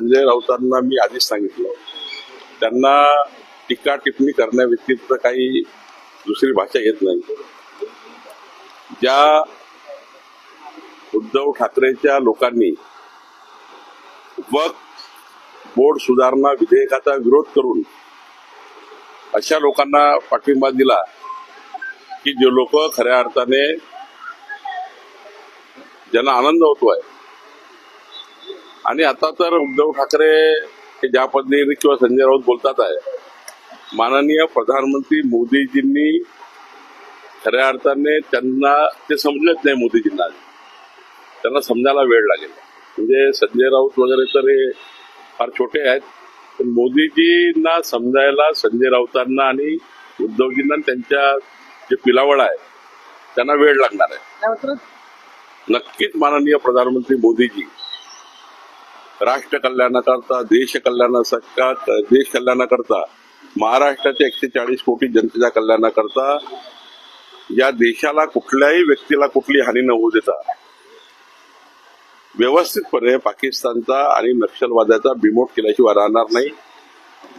संजय राऊतांना मी आधीच सांगितलं त्यांना टीका टिप्पणी करण्याव्यतिरिक्त काही दुसरी भाषा येत नाही. ज्या उद्धव ठाकरेच्या लोकांनी वक्त बोर्ड सुधारणा विधेयकाचा विरोध करून अशा लोकांना पाठिंबा दिला की जे लोक खऱ्या अर्थाने ज्यांना आनंद होतोय आणि आता तर उद्धव ठाकरे हे ज्या पद्धतीने किंवा संजय राऊत बोलतात आहे माननीय प्रधानमंत्री मोदीजींनी खऱ्या अर्थाने त्यांना ते समजत नाही मोदीजींना. त्यांना समजायला वेळ लागेल. म्हणजे संजय राऊत वगैरे तर हे फार छोटे आहेत पण मोदीजींना समजायला संजय राऊतांना आणि उद्धवजींना त्यांच्या जे पिलावळ आहे त्यांना वेळ लागणार आहे. नक्कीच माननीय प्रधानमंत्री मोदीजी राष्ट्र कल्याणाकरता देश कल्याणाकरता देश कल्याणाकरता महाराष्ट्राच्या एकशे चाळीस कोटी जनतेच्या कल्याणाकरता या देशाला कुठल्याही व्यक्तीला कुठली हानी न होऊ देता व्यवस्थितपणे पाकिस्तानचा आणि नक्षलवादाचा बिमोट केल्याशिवाय राहणार नाही.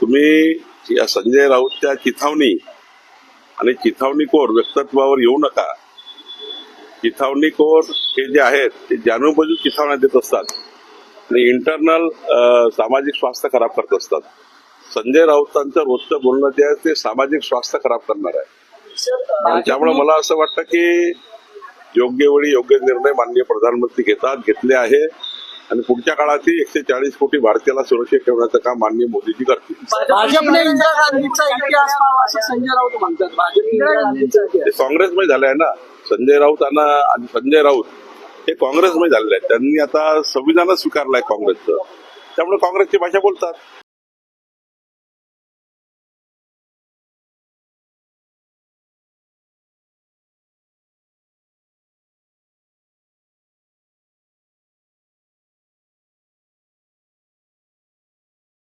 तुम्ही या संजय राऊतच्या चिथावणी आणि चिथावणीखोर व्यक्तित्वावर येऊ नका. चिथावणीखोर हे जे आहेत ते जाणूनबुजून चिथावण्या देत असतात. आणि इंटरनल सामाजिक स्वास्थ्य खराब करत असतात. संजय राऊतांचं रोजचं बोलणं जे आहे ते सामाजिक स्वास्थ्य खराब करणार आहे. आणि त्यामुळे मला असं वाटतं की योग्य वेळी योग्य निर्णय माननीय प्रधानमंत्री घेतात घेतले आहे. आणि पुढच्या काळातही एकशे चाळीस कोटी भारतीयाला सुरक्षित ठेवण्याचं काम माननीय मोदीजी करतील. काँग्रेसमध्ये झाले आहे ना. संजय राऊत आणि संजय राऊत हे काँग्रेसमध्ये झालेलं आहे. त्यांनी आता संविधानच स्वीकारलंय काँग्रेसचं. त्यामुळे काँग्रेसची भाषा बोलतात.